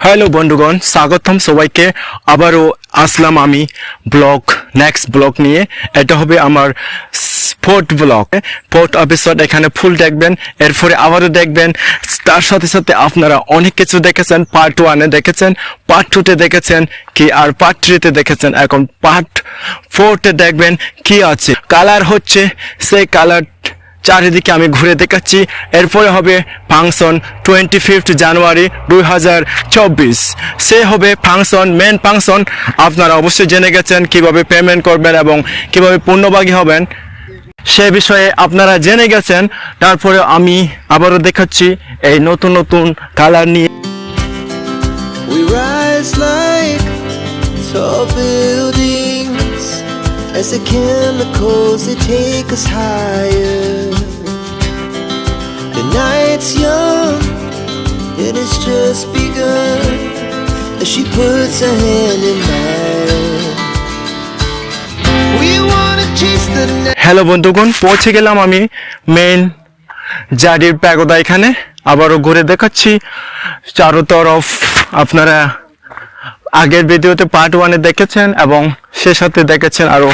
Hello বন্ধুগণ, স্বাগতম সবাইকে। আবারও আসলাম আমি ব্লগ নেক্সট ব্লগ নিয়ে। এটা হবে আমার ফোর্থ ব্লগ ফোর্থ এপিসোড এখানে ফুল দেখবেন, এরপরে আবারও দেখবেন। তার সাথে সাথে আপনারা অনেক কিছু দেখেছেন পার্ট ওয়ানে দেখেছেন পার্ট টুতে দেখেছেন, কি আর পার্ট থ্রিতে দেখেছেন, এখন পার্ট ফোরতে দেখবেন, কি আছে। কালার হচ্ছে সেই কালার চারিদিকে আমি ঘুরে দেখাচ্ছি। এরপরে হবে ফাংশন টোয়েন্টি ফিফথ জানুয়ারি দুই হাজার চব্বিশ। সে হবে ফাংশন মেন ফাংশন। আপনারা অবশ্যই জেনে গেছেন কীভাবে পেমেন্ট করবেন এবং কীভাবে পূর্ণভাগী হবেন। সে বিষয়ে আপনারা জেনে গেছেন। তারপরে আমি আবারও দেখাচ্ছি এই নতুন নতুন কালার নিয়ে। We rise like tall buildings. As the chemicals they take us higher. The night's young and it's just begun as she puts her hand in mine. We wanna chase the night. Hello বন্ধুগণ পৌঁছে গেলাম আমি main জাডির প্যাগোদা এখানে আবারও ঘুরে দেখাচ্ছি চারো তরফ আপনারা আগের ভিডিওতে পার্ট ওয়ানে দেখেছেন এবং সে সাথে দেখেছেন আরও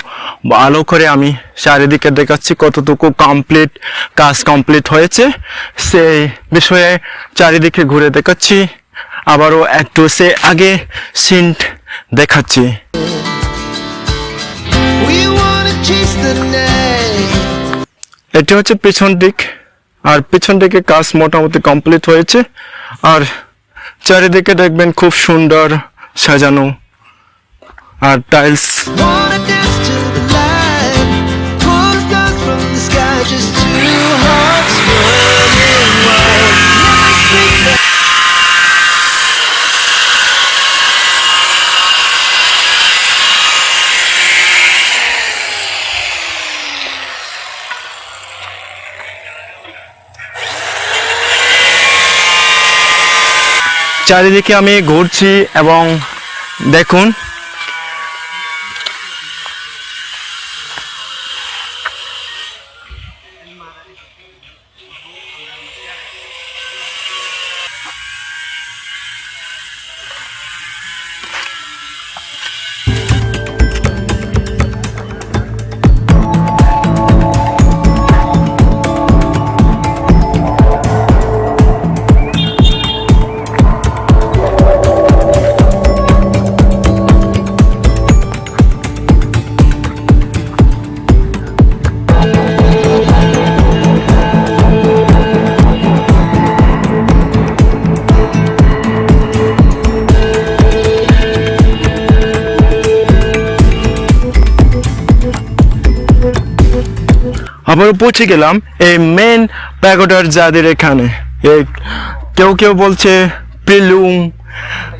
ভালো করে আমি চারিদিকে দেখাচ্ছি কতটুকু কমপ্লিট কাজ কমপ্লিট হয়েছে। সেই বিষয়ে চারিদিকে ঘুরে দেখাচ্ছি। আবারও একটু সে আগে সিন্ট দেখাচ্ছি. এটি হচ্ছে পিছন দিক। আর পিছন দিকে কাজ মোটামুটি কমপ্লিট হয়েছে। আর চারিদিকে দেখবেন খুব সুন্দর সাজানো আর টাইলস চারিদিকে আমি ঘুরছি এবং দেখুন। আবারও পৌঁছে গেলাম এই মেন প্যাগোডার যাদের এখানে। কেউ কেউ বলছে পিলুং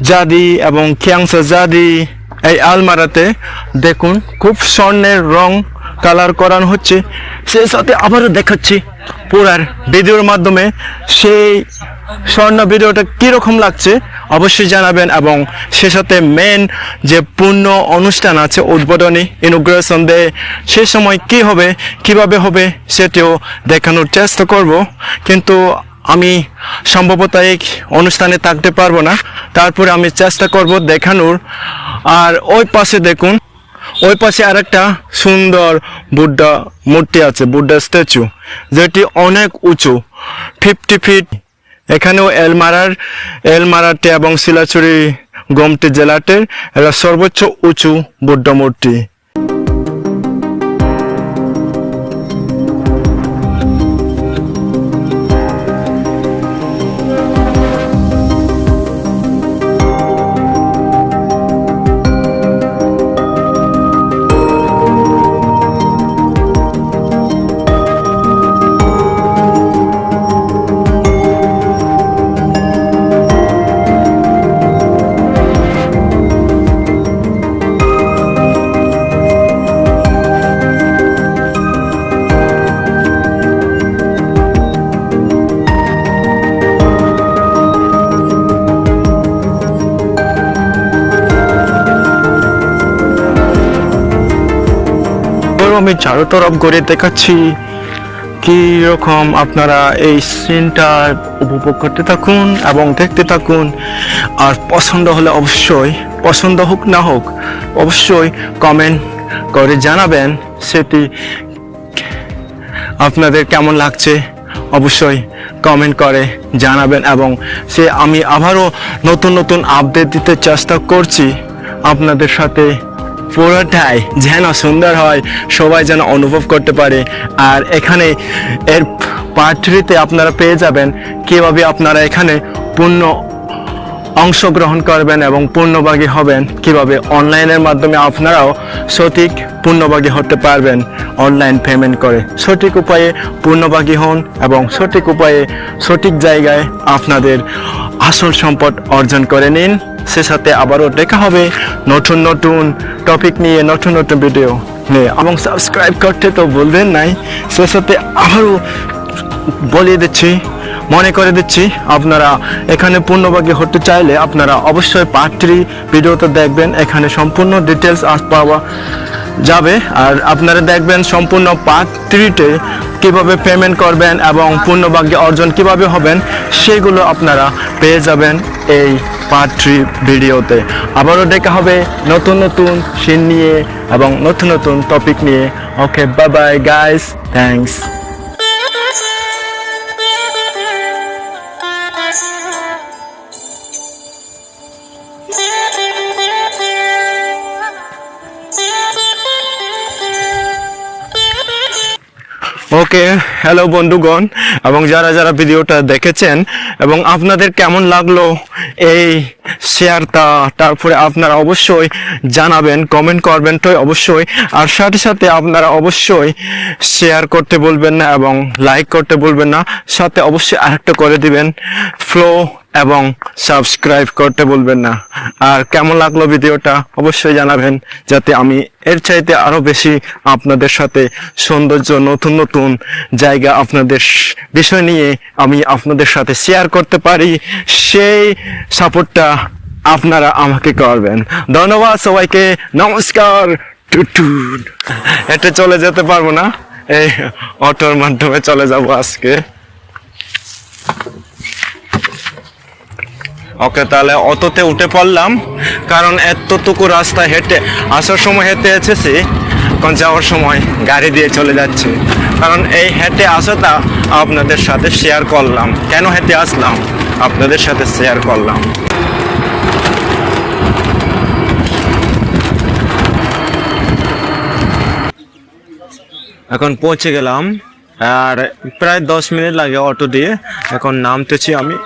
জাদি এবং খিয়াংসা জাদি এই আলমারাতে। দেখুন, খুব স্বর্ণের রং কালার করানো হচ্ছে। সেই সাথে আবারও দেখাচ্ছি পুরার ভিডিওর মাধ্যমে। সেই স্বর্ণ ভিডিওটা কীরকম লাগছে অবশ্যই জানাবেন এবং সে সাথে মেন যে পূর্ণ অনুষ্ঠান আছে, উদ্বোধনী ইনোগ্রেশন ডে সে সময় কি হবে, কীভাবে হবে সেটিও দেখানোর চেষ্টা করব। কিন্তু আমি সম্ভবত এই অনুষ্ঠানে থাকতে পারব না। তারপরে আমি চেষ্টা করব দেখানোর। আর ওই পাশে দেখুন, ওই পাশে আরেকটা সুন্দর বুদ্ধা মূর্তি আছে, বুদ্ধা স্ট্যাচু, যেটি অনেক উঁচু ফিফটি ফিট এখানেও এলমারার এলমারাতে এবং শিলাচুরি গোমটি জেলাতে এরা সর্বোচ্চ উঁচু বুদ্ধ মূর্তি আমি চারো তরফ ঘুরে দেখাচ্ছি রকম আপনারা এই সিনটা উপভোগ করতে থাকুন এবং দেখতে থাকুন। আর পছন্দ হলে অবশ্যই, পছন্দ হোক না হোক, অবশ্যই কমেন্ট করে জানাবেন সেটি আপনাদের কেমন লাগছে? অবশ্যই কমেন্ট করে জানাবেন এবং সে আমি আবারও নতুন নতুন আপডেট দিতে চেষ্টা করছি আপনাদের সাথে। পুরোটাই যেন সুন্দর হয়, সবাই যেন অনুভব করতে পারে। আর এখানে এর পার্ট থ্রিতে আপনারা পেয়ে যাবেন কীভাবে আপনারা এখানে পূর্ণ অংশগ্রহণ করবেন এবং পূর্ণভাগী হবেন, কীভাবে অনলাইনের মাধ্যমে আপনারাও সঠিক পূর্ণভাগী হতে পারবেন অনলাইন পেমেন্ট করে। সঠিক উপায়ে পূর্ণভাগী হন এবং সঠিক উপায়ে সঠিক জায়গায় আপনাদের আসল সম্পদ অর্জন করে নিন। সে সাথে আবারও দেখা হবে। নতুন নতুন টপিক নিয়ে, নতুন নতুন ভিডিও নিয়ে। এবং সাবস্ক্রাইব করতে তো বলবেন নাই। সে সাথে আবারও বলিয়ে দিচ্ছি, মনে করে দিচ্ছি, আপনারা এখানে পূর্ণভাগে হতে চাইলে আপনারা অবশ্যই পার্ট ভিডিও ভিডিওতে দেখবেন। এখানে সম্পূর্ণ ডিটেলস আস পাওয়া যাবে আর আপনারা দেখবেন সম্পূর্ণ পার্ট থ্রিতে কীভাবে পেমেন্ট করবেন এবং পূর্ণভাগ্য অর্জন কীভাবে হবেন, সেগুলো আপনারা পেয়ে যাবেন এই পার্ট থ্রি ভিডিওতে। আবারও দেখা হবে নতুন নতুন সিন নিয়ে এবং নতুন নতুন টপিক নিয়ে। Okay bye bye guys thanks okay hello বন্ধুগণ, এবং যারা যারা ভিডিওটা দেখেছেন, এবং আপনাদের কেমন লাগল এই শেয়ারটা তারপরে আপনারা অবশ্যই জানাবেন কমেন্ট করবেন তো অবশ্যই, আর সাথে সাথে আপনারা অবশ্যই শেয়ার করতে বলবেন না, এবং লাইক করতে বলবেন না, সাথে অবশ্যই আরেকটা করে দিবেন ফ্লো এবং সাবস্ক্রাইব করতে বলবেন না। আর কেমন লাগল ভিডিওটা অবশ্যই জানাবেন, যাতে আমি এর চাইতে আরও বেশি আপনাদের সাথে সৌন্দর্য, নতুন নতুন জায়গা আপনাদের বিষয় নিয়ে আমি আপনাদের সাথে শেয়ার করতে পারি, সেই সাপোর্টটা আপনারা আমাকে করবেন। ধন্যবাদ সবাইকে, নমস্কার হেঁটে চলে যেতে পারব না, এই অটোর মাধ্যমে চলে যাব আজকে। ওকে, তাহলে অটোতে উঠে পড়লাম, কারণ এতটুকু রাস্তা হেঁটে আসার সময় হেঁটে এসেছি, এখন যাওয়ার সময় গাড়ি দিয়ে চলে যাচ্ছে। কারণ এই হেঁটে আসাটা আপনাদের সাথে শেয়ার করলাম। কেন হেঁটে আসলাম? আপনাদের সাথে শেয়ার করলাম। এখন পৌঁছে গেলাম, আর প্রায় দশ মিনিট লাগে অটো দিয়ে। এখন নামতেছি আমি।